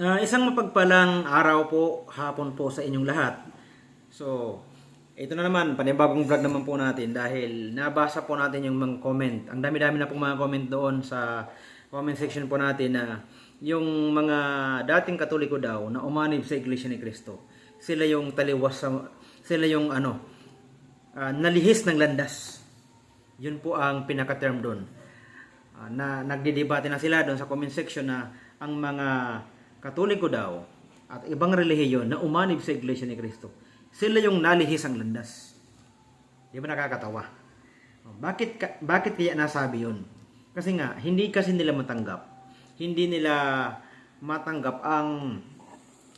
Ah, isang mapagpalang araw po, hapon po sa inyong lahat. So, ito na naman, panibagong vlog naman po natin dahil nabasa po natin yung mga comment. Ang dami-dami na pong mga comment doon sa comment section po natin na yung mga dating katoliko daw na umanib sa Iglesia ni Cristo. Sila yung taliwas sa sila yung ano, ah, nalihis ng landas. Yun po ang pinaka-term doon. Ah, na nagdidebate na sila doon sa comment section na ang mga katoliko daw at ibang relihiyon na umanib sa Iglesia ni Cristo, sila yung nalihis ang landas. Di ba nakakatawa? Oh, Bakit, bakit kaya nasabi yun? Kasi nga, hindi kasi nila matanggap. Hindi nila matanggap ang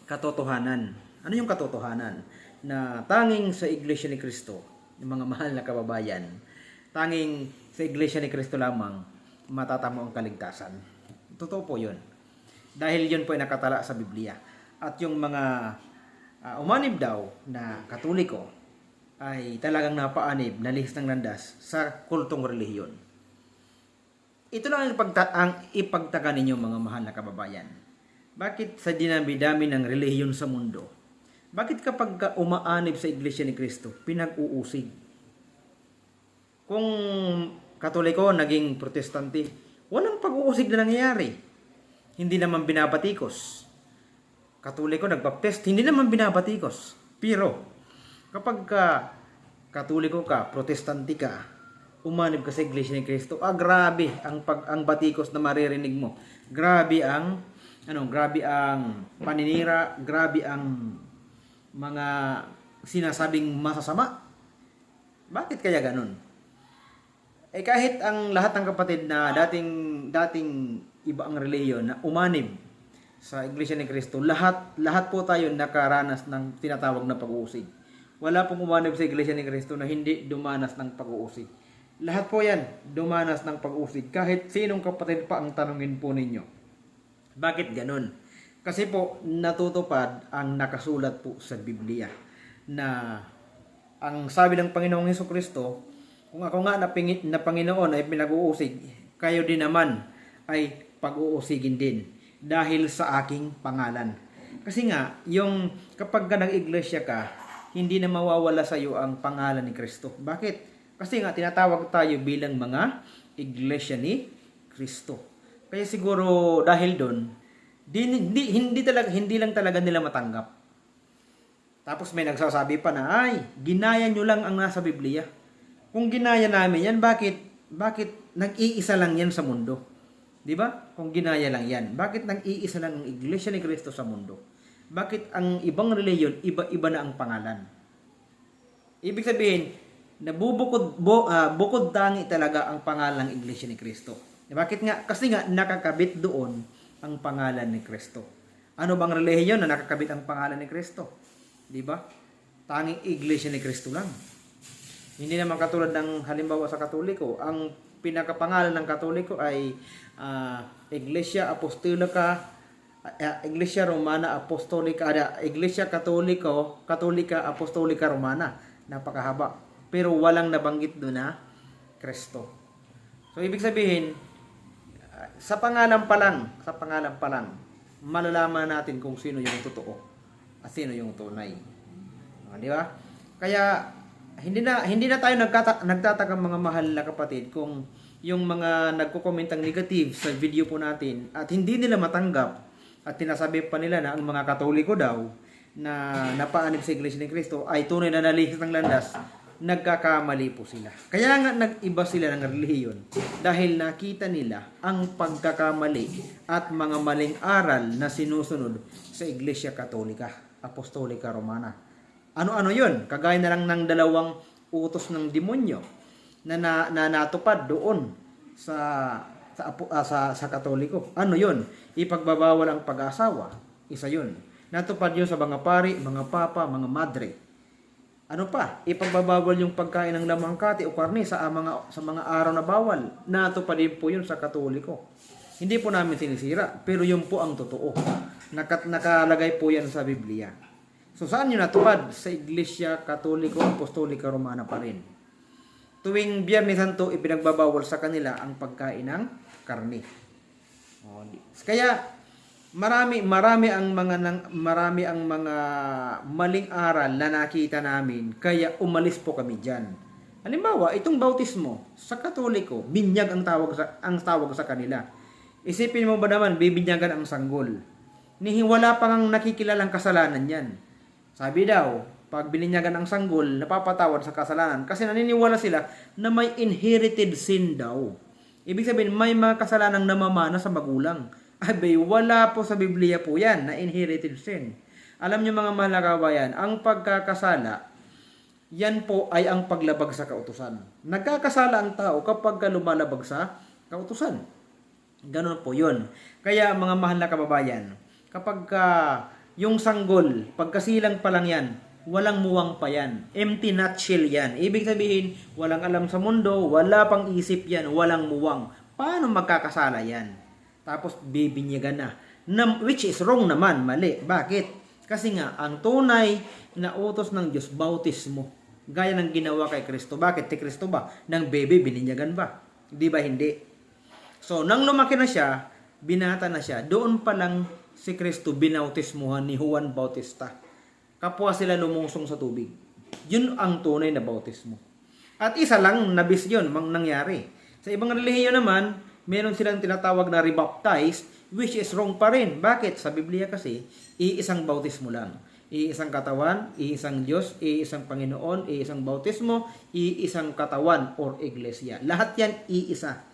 katotohanan. Ano yung katotohanan? Na tanging sa Iglesia ni Cristo, yung mga mahal na kababayan, tanging sa Iglesia ni Cristo lamang matatamo ang kaligtasan. Totoo po yun. Dahil yun po ay nakatala sa Biblia. At yung mga ah, umanib daw na katoliko ay talagang napaanib, nalihis ng landas sa kultong relihiyon. Ito lang ang, ipagta- ang ipagtaga ninyo mga mahal na kababayan. Bakit sa dinami-dami ng relihiyon sa mundo, bakit kapag ka umaanib sa Iglesia ni Kristo, pinag-uusig? Kung katoliko naging protestante, walang pag-uusig na nangyayari. Hindi naman binabatikos. Katoliko nagbaptist, hindi naman binabatikos. Pero, kapag ka katoliko ka, protestante ka, umanib ka sa Iglesia ni Cristo, ah grabe ang pag ang batikos na maririnig mo. Grabe ang ano, grabe ang paninira, grabe ang mga sinasabing masasama. Bakit kaya ganun? Eh kahit ang lahat ng kapatid na dating dating iba ang reliyon na umanib sa Iglesia ni Cristo, lahat lahat po tayo nakaranas ng tinatawag na pag-uusig. Wala pong umanib sa Iglesia ni Cristo na hindi dumanas ng pag-uusig. Lahat po yan dumanas ng pag-uusig. Kahit sinong kapatid pa ang tanungin po ninyo. Bakit ganun? Kasi po natutupad ang nakasulat po sa Biblia na ang sabi ng Panginoong Heso Kristo, kung ako nga na, na Panginoon ay pinag-uusig, kayo din naman ay pag-uusigin din dahil sa aking pangalan. Kasi nga, yung kapag ka nag-iglesia ka, hindi na mawawala sa iyo ang pangalan ni Kristo. Bakit? Kasi nga, tinatawag tayo bilang mga iglesia ni Kristo. Kaya siguro dahil doon, di, hindi, hindi, talaga, hindi lang talaga nila matanggap. Tapos may nagsasabi pa na, ay, ginaya nyo lang ang nasa Biblia. Kung ginaya namin yan, bakit, bakit nag-iisa lang yan sa mundo? Di ba? Kung ginaya lang yan, bakit nag-iisa lang ang Iglesia ni Cristo sa mundo? Bakit ang ibang reliyon, iba-iba na ang pangalan? Ibig sabihin, nabubukod bo, ah, bukod tangi talaga ang pangalan ng Iglesia ni Cristo. Bakit nga? Kasi nga nakakabit doon ang pangalan ni Kristo. Ano bang relihiyon na nakakabit ang pangalan ni Kristo? 'Di ba? Tanging Iglesia ni Kristo lang. Hindi naman katulad ng halimbawa sa Katoliko, ang pinakapangalan ng Katoliko ay ah, Iglesia Apostolica ah, Iglesia Romana Apostolica, ah, Iglesia Katoliko, Katolika Apostolica Romana. Napakahaba. Pero walang nabanggit doon na Kristo. So ibig sabihin, ah, sa pangalan pa lang, sa pangalan pa lang, malalaman natin kung sino yung totoo at sino yung tunay. Ah, di ba? Kaya hindi na hindi na tayo nagkata, nagtataka mga mahal na kapatid kung yung mga nagko-comment ang negative sa video po natin at hindi nila matanggap at tinasabi pa nila na ang mga katoliko daw na napaanib sa Iglesia ni Cristo ay tunay na nalihis ng landas, nagkakamali po sila. Kaya nga nag-iba sila ng relihiyon dahil nakita nila ang pagkakamali at mga maling aral na sinusunod sa Iglesia Katolika, Apostolika Romana. Ano-ano yun? Kagaya na lang ng dalawang utos ng demonyo na, na, na natupad doon sa sa, ah, sa sa Katoliko. Ano 'yun? Ipagbabawal ang pag-asawa. Isa 'yun. Natupad 'yun sa mga pari, mga papa, mga madre. Ano pa? Ipagbabawal yung pagkain ng lamang kati o karne sa ah, mga sa mga araw na bawal. Natupad din po 'yun sa Katoliko. Hindi po namin sinisira, pero 'yun po ang totoo. Nakat nakalagay po 'yan sa Biblia. So saan 'yun natupad? Sa Iglesia Katoliko Apostolika Romana pa rin. Tuwing Biyernes Santo, ipinagbabawal sa kanila ang pagkain ng karne. Kaya, marami marami ang mga nang, marami ang mga maling aral na nakita namin kaya umalis po kami diyan. Halimbawa, itong bautismo sa Katoliko, binyag ang tawag sa ang tawag sa kanila. Isipin mo ba naman bibinyagan ang sanggol? Ni wala pang ang nakikilalang kasalanan 'yan. Sabi daw, pag bininyagan ang sanggol, napapatawad sa kasalanan kasi naniniwala sila na may inherited sin daw. Ibig sabihin, may mga kasalanang namamana sa magulang. Abay, wala po sa Biblia po yan na inherited sin. Alam niyo mga kabayan, ang pagkakasala, yan po ay ang paglabag sa kautusan. Nagkakasala ang tao kapag ka lumalabag sa kautusan. Ganon po yun. Kaya mga mahal na kababayan, kapag ka yung sanggol, pagkasilang pa lang yan, walang muwang pa yan. Empty nutshell yan. Ibig sabihin, walang alam sa mundo, wala pang isip yan, walang muwang. Paano magkakasala yan? Tapos bibinyagan na. na which is wrong naman, mali. Bakit? Kasi nga, ang tunay na utos ng Diyos, bautismo. Gaya ng ginawa kay Kristo. Bakit? Ti Kristo ba? Nang baby, bininyagan ba? Di ba hindi? So, nang lumaki na siya, binata na siya, doon pa lang si Kristo binautismuhan ni Juan Bautista. Kapwa sila lumusong sa tubig. Yun ang tunay na bautismo. At isa lang nabis yun, mang nangyari. Sa ibang relihiyon naman, meron silang tinatawag na rebaptized, which is wrong pa rin. Bakit? Sa Biblia kasi, iisang bautismo lang. Iisang katawan, iisang Diyos, iisang Panginoon, iisang bautismo, iisang katawan or iglesia. Lahat yan iisa.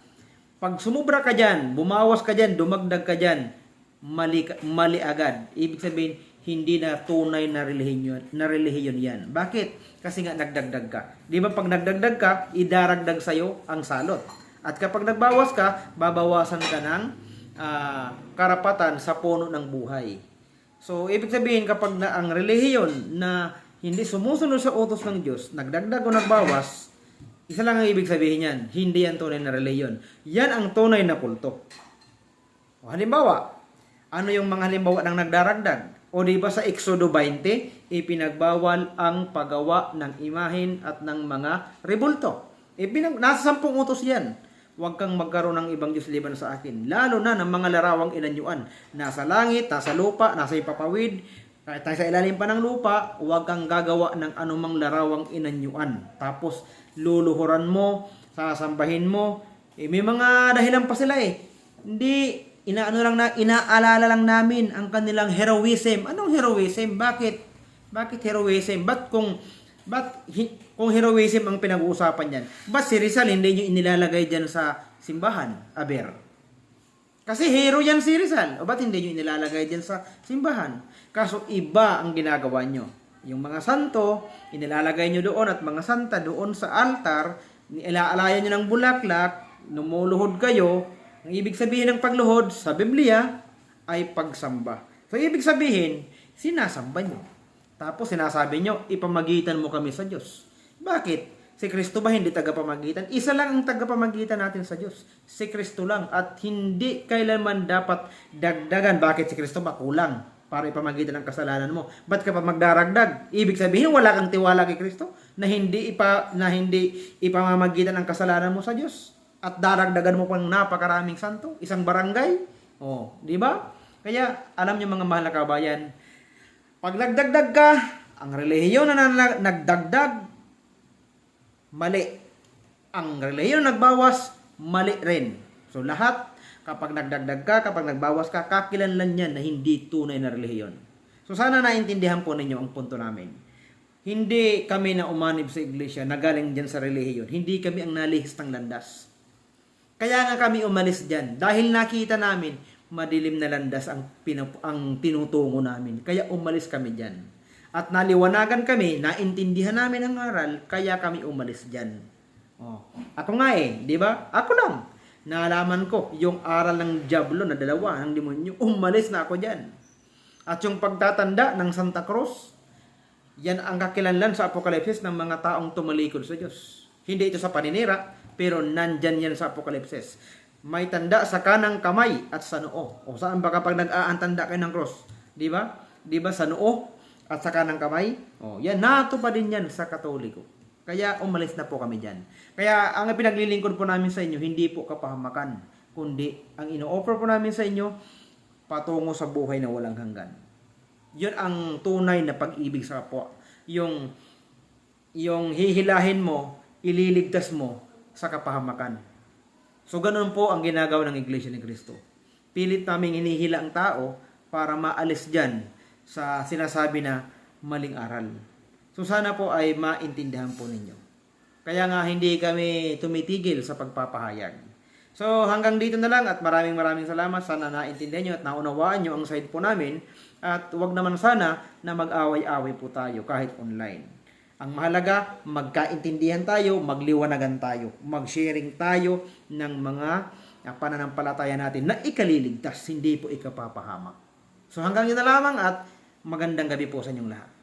Pag sumubra ka dyan, bumawas ka dyan, dumagdag ka dyan, mali, mali agad. Ibig sabihin, hindi na tunay na relihiyon, na relihiyon yan. Bakit? Kasi nga nagdagdag ka. Di ba pag nagdagdag ka, idaragdag sa'yo ang salot. At kapag nagbawas ka, babawasan ka ng ah, karapatan sa puno ng buhay. So, ibig sabihin kapag na ang relihiyon na hindi sumusunod sa utos ng Diyos, nagdagdag o nagbawas, isa lang ang ibig sabihin yan, hindi yan tunay na relihiyon. Yan ang tunay na kulto. O, halimbawa, ano yung mga halimbawa ng nagdaragdag? O di ba sa Exodo 20, ipinagbawal ang paggawa ng imahin at ng mga rebulto. Ipinag, nasa sampung utos yan. Huwag kang magkaroon ng ibang Diyos liban sa akin. Lalo na ng mga larawang inanyuan. Nasa langit, nasa lupa, nasa ipapawid, kahit nasa ilalim pa ng lupa, huwag kang gagawa ng anumang larawang inanyuan. Tapos, luluhuran mo, sasambahin mo. Eh, may mga dahilan pa sila eh. Hindi, inaano lang na, inaalala lang namin ang kanilang heroism. Anong heroism? Bakit? Bakit heroism? Ba't kung, ba't hi- kung heroism ang pinag-uusapan yan? Ba't si Rizal hindi nyo inilalagay dyan sa simbahan? Aber. Kasi hero yan si Rizal. O ba't hindi nyo inilalagay dyan sa simbahan? Kaso iba ang ginagawa nyo. Yung mga santo, inilalagay nyo doon at mga santa doon sa altar, ilaalayan nyo ng bulaklak, numuluhod kayo. Ang ibig sabihin ng pagluhod sa Biblia ay pagsamba. So ibig sabihin, sinasamba nyo. Tapos sinasabi nyo, ipamagitan mo kami sa Diyos. Bakit? Si Kristo ba hindi tagapamagitan? Isa lang ang tagapamagitan natin sa Diyos. Si Kristo lang. At hindi kailanman dapat dagdagan. Bakit si Kristo ba kulang? Para ipamagitan ang kasalanan mo. Ba't ka pa magdaragdag? Ibig sabihin, wala kang tiwala kay Kristo na hindi ipa na hindi ipamamagitan ang kasalanan mo sa Diyos. At daragdagan mo pang napakaraming santo, isang barangay. Oh, di ba? Kaya alam niyo mga mahal na kabayan, pag nagdagdag ka, ang relihiyon na nag- nagdagdag, mali. Ang relihiyon na nagbawas, mali rin. So lahat, kapag nagdagdag ka, kapag nagbawas ka, kakilanlan yan na hindi tunay na relihiyon. So sana naintindihan po ninyo ang punto namin. Hindi kami na umanib sa iglesia na galing dyan sa relihiyon. Hindi kami ang nalihis ng landas. Kaya nga kami umalis dyan. Dahil nakita namin, madilim na landas ang, pinup- ang tinutungo namin. Kaya umalis kami dyan. At naliwanagan kami, naintindihan namin ang aral, kaya kami umalis dyan. Oh. Ako nga eh, di ba? Ako lang. Naalaman ko yung aral ng Diablo na dalawa, ng demonyo. Umalis na ako dyan. At yung pagtatanda ng Santa Cruz, yan ang kakilanlan sa Apokalipsis ng mga taong tumalikod sa Diyos. Hindi ito sa paninira, pero nandyan yan sa Apokalipsis. May tanda sa kanang kamay at sa noo. O saan ba kapag nag-aantanda kayo ng cross? Di ba? Di ba sa noo at sa kanang kamay? O, yan, nato pa din yan sa katoliko. Kaya umalis na po kami dyan. Kaya ang pinaglilingkod po namin sa inyo, hindi po kapahamakan, kundi ang ino-offer po namin sa inyo, patungo sa buhay na walang hanggan. Yun ang tunay na pag-ibig sa kapwa. Yung yung hihilahin mo, ililigtas mo sa kapahamakan. So ganun po ang ginagawa ng Iglesia ni Cristo. Pilit naming hinihila ang tao para maalis dyan sa sinasabi na maling aral. So sana po ay maintindihan po ninyo. Kaya nga hindi kami tumitigil sa pagpapahayag. So hanggang dito na lang at maraming maraming salamat. Sana naintindihan nyo at naunawaan nyo ang side po namin. At wag naman sana na mag-away-away po tayo kahit online. Ang mahalaga, magkaintindihan tayo, magliwanagan tayo, mag-sharing tayo ng mga ah, pananampalataya natin na ikaliligtas, hindi po ikapapahamak. So hanggang yun na lamang at magandang gabi po sa inyong lahat.